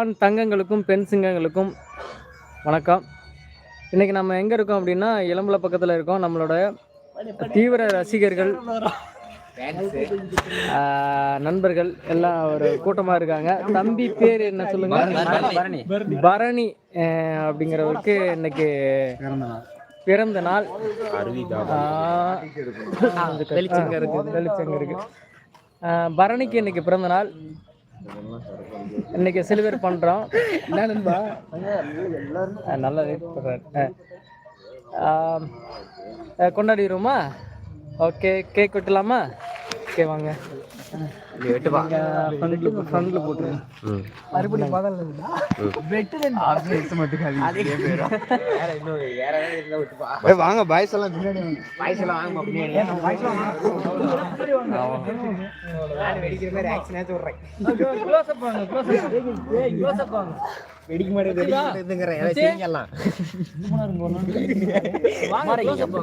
ஆண் தங்கங்களுக்கும் பெண் சிங்கங்களுக்கும் வணக்கம். இன்றைக்கி நம்ம எங்கே இருக்கோம் அப்படின்னா இளம்பல பக்கத்தில் இருக்கோம். நம்மளோட தீவிர ரசிகர்கள் நண்பர்கள் எல்லாம் ஒரு கூட்டமாக இருக்காங்க. தம்பி பேர் என்ன சொல்லுங்க? பரணி. அப்படிங்கிறவருக்கு இன்னைக்கு பிறந்த நாள். வெளிச்சங்க இருக்கு. பரணிக்கு இன்னைக்கு பிறந்த நாள். இன்னைக்கு செலிப்ரேட் பண்றோம். என்ன நண்பா? நல்லா. ஆம். அஹ் கொண்டாடிடுவோமா? ஓகே கேக் வெட்டலாமா? ஓகே வாங்க. ஃப்ரண்ட்ல போட்டுருங்க மறுபடியும் வாங்க பாய்ஸ் எல்லாம் பின்னாடி க்ளோஸ் அப் வாங்க க்ளோஸ் அப் க்ளோஸ் அப் வாங்க. வெடிக்க மாட்டேங்குது வாங்க க்ளோஸ் அப்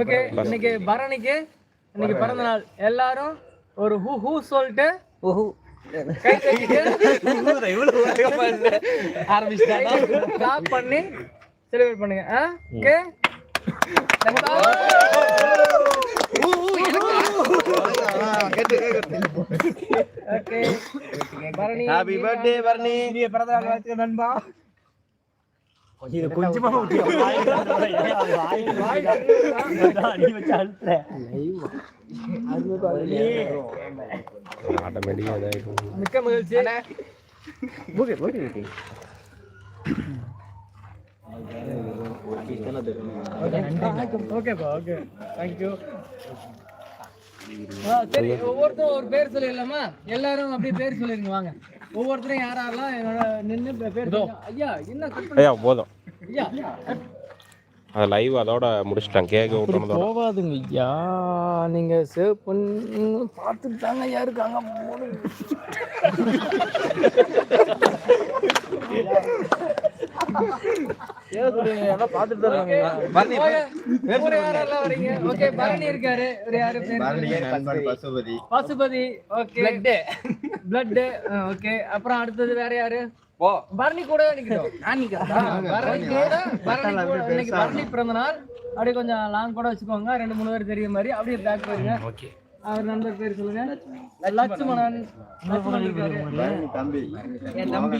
ஓகே இன்னைக்கு பரணிக்கு இன்னைக்கு பிறந்த நாள் எல்லாரும் ஒரு ஹூ ஹூ சொல்லிட்டு ஓஹூ. பண்ணி செலிப்ரேட் பண்ணுங்க. ஆ? Okay okay Bharani happy birthday Bharani நண்பா. இது கொஞ்சமா மிக்க மகிழ்ச்சி ஓகேப்பா ஓகே தேங்க்யூ சரி ஒவ்வொருத்தரும் ஒரு பேர் சொல்லிடலாமா? எல்லாரும் அப்படியே பேர் சொல்லிருங்க வாங்க. ஒவ்வொருத்தரும் யார் யாரெல்லாம் என்னோட நின்று பேர். ஐயா என்ன ஐயா போதும். ஐயா. அது லைவ் அதோட முடிச்சிட்டேன். கேக் விட்டுறதோட போகாதுங்க ஐயா. நீங்க சேவ் பண்ணி பார்த்துட்டு தாங்க ஐயா இருக்காங்க. ஓகே பரணி. இருக்காரு. ஒரு யாரு? பேரு? Pasupathi. Pasupathi okay. Blood blood okay. அப்புறம் அடுத்தது வேற யாரு? பரணி கூட நிக்கட்டும். பரணி கூட பரணி கூட. இன்னைக்கு பரணி பிறந்த நாள் அப்படியே கொஞ்சம் லாங் கூட வச்சுக்கோங்க. ரெண்டு மூணு பேர் தெரிய மாதிரி. அப்படியே பேக் போயிருங்க. அவர் நண்பர் பேர் சொல்லுங்க. லட்சுமணன். தம்பி. என் தம்பி.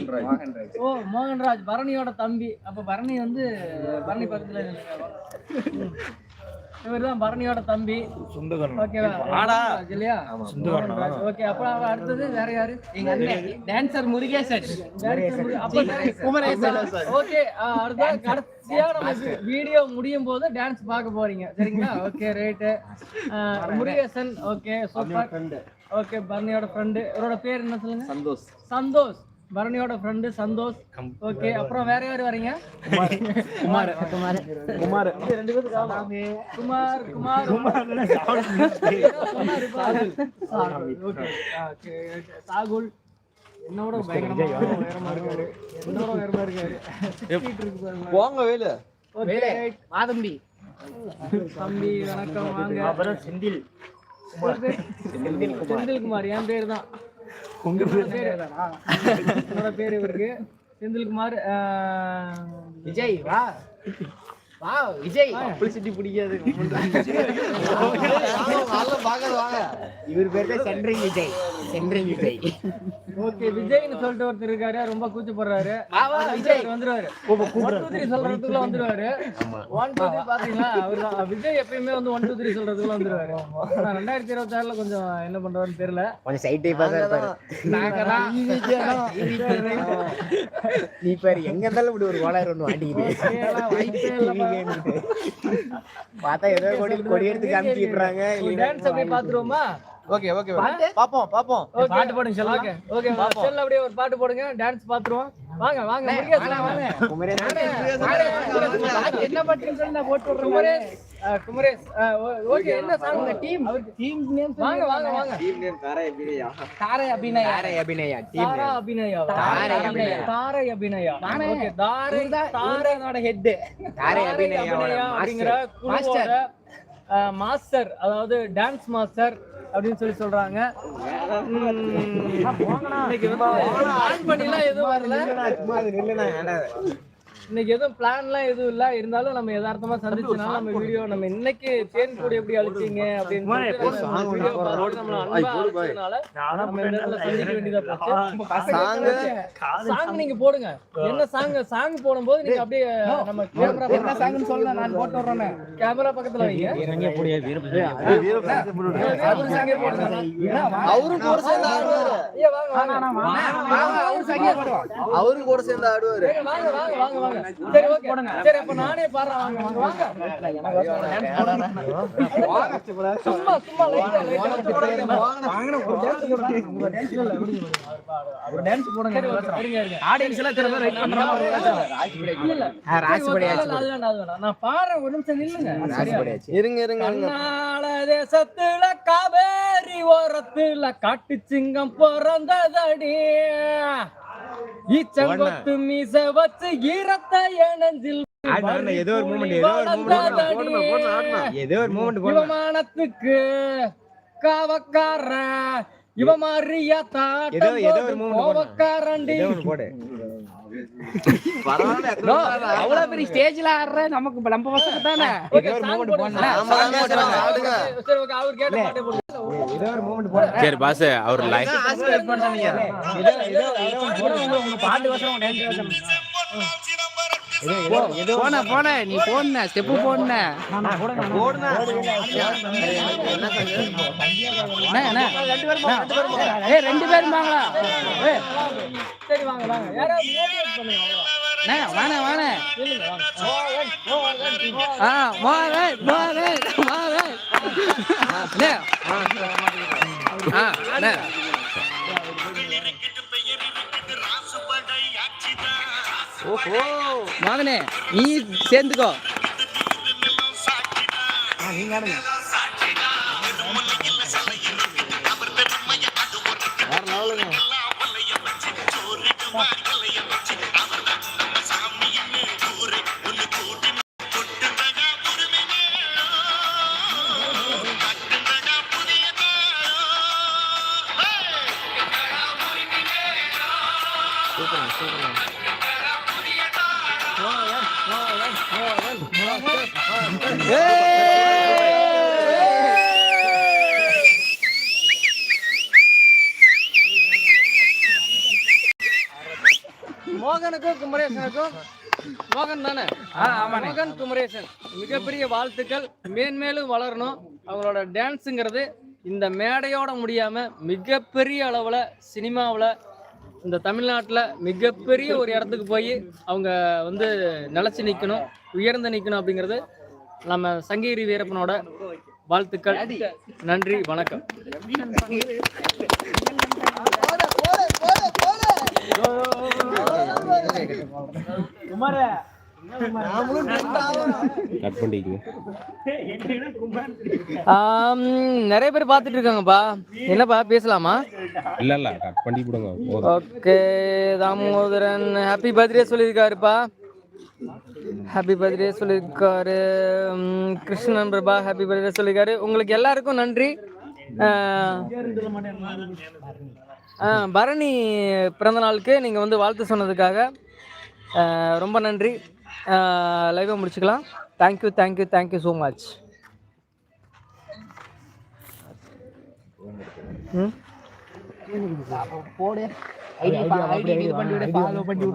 ஓ மோகன்ராஜ் பரணியோட தம்பி. அப்ப பரணி வந்து பரணி பக்கத்துல இவர் தான் பரணியோட தம்பி. ஓகேவா மோகன்ராஜ் இல்லையா மோகன்ராஜ் ஓகே அப்புறம் அவ அடுத்தது வேற யாரு? எங்க அண்ணன் டான்சர் முருகேசன். குமரேசன். ஓகே அடுத்த கடைசியா நம்ம வீடியோ முடியும் போது டான்ஸ் பார்க்க போறீங்க. சரிங்களா? Okay right Murugesan. Okay super okay பரணியோட friend இவரோட பேர் என்ன சொல்லுங்க? சந்தோஷ். சந்தோஷ். பரணியோட ஃப்ரெண்டு சந்தோஷ். ஓகே அப்புறம் வேற யார் வரீங்க? குமார். குமார். குமார். ரெண்டு பேருக்கு குமார் குமார். சாகுல். என்னோட பயங்கரமா உயரமா இருக்காரு. என்னோட உயரமா இருக்காரு. போங்க வேலு. ஓகே மாதம்பி தம்பி. வணக்கம் வாங்க. அப்புறம் செந்தில். செந்தில்குமார் என் பேர் தான். உங்க பேர்? என்னோட பேர் இவருக்கு. செந்தில்குமார் விஜய் வா. வா விஜய். பப்ளிசிட்டி பிடிக்காது. இவர் பேர் தான் centring Vijay. Centring Vijay. Okay விஜய்னு சொல்லிட்டு ஒருத்தர் இருக்காரு. ரொம்ப கூச்சப்படுறாரு வா, வா, விஜய். வந்துருவாரு. சொல்றதுக்குள்ள வந்துருவாரு. ஒன் டூ த்ரீ பாத்தீங்களா? அவர்தான். விஜய் எப்பயுமே வந்து ஒன் டூ த்ரீ சொல்றதுக்குள்ள வந்துருவாரு. ரெண்டாயிரத்தி இருபத்தி ஆறுல கொஞ்சம் என்ன பண்றாருன்னு தெரியல. கொஞ்சம் சைட் டைப்பா தான் இருப்பாரு. நீ பாரு எங்க இருந்தாலும் இப்படி ஒரு கோளாறு வாய்ப்பே இல்லப்பா. பார்த்தா ஏதோ கொடி கொடி எடுத்து காமிச்சிடுறாங்க டான்ஸ் அப்படியே பாத்துருவோமா ஓகே ஓகே பாப்போம் பாப்போம். பாட்டு போடுங்க செல்ல ஓகே ஓகே. செல்ல அப்படியே ஒரு பாட்டு போடுங்க. டான்ஸ் பாத்துருவோம். வாங்க வாங்க. வாங்க என்ன பாட்டுன்னு நான் போட்டு விடுறேன் குமரேஷ். குமரேஷ். ஓகே என்ன சாங் டீம் டீம் நேம் வாங்க வாங்க வாங்க. டீம் நேம் தாரா எப்படியா தாரை அபிநயா. தாரை அபிநயா டீம் தாரா அபிநயா. தாரை அபிநயா. தாரை அபிநயா. ஓகே தாரை தாரை ஹெட் தாரை அபிநயா அபிநயா அப்படிங்கிற குழுவோட மாஸ்டர் அதாவது டான்ஸ் மாஸ்டர் அப்படின்னு சொல்லி சொல்றாங்க. இன்னைக்கு வந்து plan பண்ணிலாம் எதுவும் வரல. இன்னைக்கு எதுவும் பிளான்லாம் எதுவும் இல்ல இருந்தாலும் நம்ம யதார்த்தமா சந்திச்சனால நம்ம வீடியோ நம்ம இன்னைக்கு தேன் கூட எப்படி அழிச்சீங்க அப்படின்னு சாங் நீங்க போடுங்க என்ன சாங் சாங் போடும்போது நீங்க அப்படியே நம்ம கேமரா என்ன சாங்குன்னு சொல்ல நான் போட்டு விடுறேன் கேமரா பக்கத்துல வைங்க அவரு சாங்கே போடுங்க அவரும் கூட சேர்ந்து ஆடுவாரு வாங்க வாங்க அவரும் கூட சேர்ந்து ஆடுவாரு வாங்க வாங்க வாங்க சரி ஓகே சரி அப்ப நானே பாடுறேன். வாங்க வாங்க வாங்க. சும்மா சும்மா டான்ஸ் போடுங்க. ஆடியன்ஸ் எல்லாம் திரும்ப ரைட் பண்றாங்க ராசி படியாச்சு நான் பாடுறேன் ஒரு நிமிஷம் நில்லுங்க. ராசி படியாச்சு இருங்க இருங்க கண்ணால தேசத்துல காவேரி ஓரத்துல காட்டு சிங்கம் பிறந்ததடி. ஈச்சங்கொத்து மீச வச்சு ஈரத்தை ஆடுனா, ஏதோ ஒரு மூமெண்ட் ஏதோ ஒரு மூமெண்ட் ஏதோ ஒரு மூமெண்ட் விமானத்துக்கு காவக்கார இவ மாதிரியா ஏதோ- ஏதோ ஒரு தாட்டம். கோவக்காரண்டி அவ்வளவு பெரிய ஸ்டேஜ்ல ஆடுற நமக்கு நம்ம பசங்க தானே. சரி, பாஸ் அவர் உங்க பாட்டு போன போன நீ போன ஸ்டெப் போன ஏய் ரெண்டு பேரும் வாங்களா ஏய் சரி வாங்க. ஆ மோகன் மோகன் மோகன் அண்ணே. ஆ ஓஹோ. மோகனே நீ சேர்ந்துக்கோ. நீங்க மோகனுக்கும் குமரேசனுக்கும் மோகன் தானே? மோகன் குமரேசன். மிகப்பெரிய வாழ்த்துக்கள். மேன்மேலும் வளரணும். அவங்களோட டான்ஸுங்கிறது இந்த மேடையோட முடியாம மிகப்பெரிய அளவுல சினிமாவுல இந்த தமிழ்நாட்டுல மிகப்பெரிய ஒரு இடத்துக்கு போய் அவங்க வந்து நிலைச்சு நிக்கணும் உயர்ந்து நிக்கணும் அப்படிங்கிறது நம்ம சங்ககிரி வீரப்பனோட வாழ்த்துக்கள். நன்றி வணக்கம். கட் பண்ணிக்கங்க. ஆம், நிறைய பேர் பார்த்துட்டு இருக்காங்கப்பா. என்னப்பா பேசலாமா? இல்ல இல்ல கட் பண்ணி விடுங்க ஓகே தாமோதரன் ஹாப்பி பர்த்டே சொல்லியிருக்காருப்பா. ஹாப்பி பர்த்டே சொல்லியிருக்காரு கிருஷ்ணன் பிரபா ஹாப்பி பர்த்டே சொல்லியிருக்காரு உங்களுக்கு எல்லாருக்கும் நன்றி. பரணி பிறந்த நாளுக்கு நீங்கள் வந்து வாழ்த்து சொன்னதுக்காக ரொம்ப நன்றி. லைவாக முடிச்சுக்கலாம். Thank you thank you thank you so much போடு. ஐடி ஐடி இது பண்ணி ஃபாலோ பண்ணி